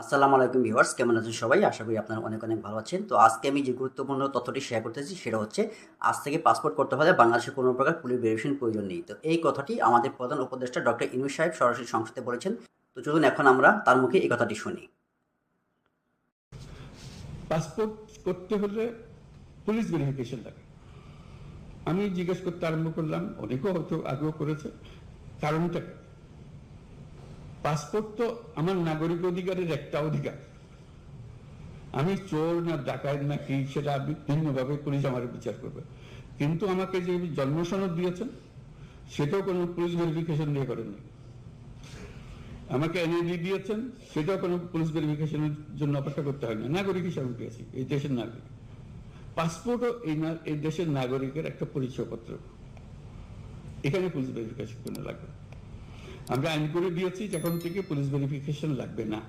আসসালামু আলাইকুম ভিউয়ার্স, কেমন আছেন সবাই? আশা করি আপনারা অনেক অনেক ভালো আছেন। তো আজকে আমি যে গুরুত্বপূর্ণ তথ্যটি শেয়ার করতেছি সেটা হচ্ছে, আজ থেকে পাসপোর্ট করতে হলে বাংলাদেশে কোনো প্রকার পুলিশ ভেরিফিকেশন প্রয়োজন নেই। তো এই কথাটি আমাদের প্রধান উপদেষ্টা ডক্টর ইনু সাহেব সরাসরি সংসদে বলেছেন। তো চলুন এখন আমরা তার মুখে এই কথাটি শুনি। পাসপোর্ট করতে হলে পুলিশ ভেরিফিকেশন লাগে। আমি জিজ্ঞেস করতে আরম্ভ করলাম, অনেকেও হয়তো আগেও করেছে। কারণটা? পাসপোর্ট তো আমার নাগরিক অধিকারের একটা অধিকার। আমি চোর না ডাকাত না কি, সেটা ভিন্নভাবে পুলিশ আমার বিচার করবে। কিন্তু আমাকে যে জন্ম সনদ দিয়েছেন, সেটাও কোনো পুলিশ ভেরিফিকেশন দিয়ে করেননি। আমাকে এনআইডি দিয়েছেন, সেটাও কোনো পুলিশ ভেরিফিকেশনের জন্য অপেক্ষা করতে হয় না নাগরিক হিসাবে পেয়েছি, এই দেশের নাগরিক। পাসপোর্টও এই এই দেশের নাগরিকের একটা পরিচয়পত্র। এখানে পুলিশ ভেরিফিকেশন লাগবে। আমরা আইন করে দিয়েছি যখন থেকে পুলিশ ভেরিফিকেশন লাগবে না।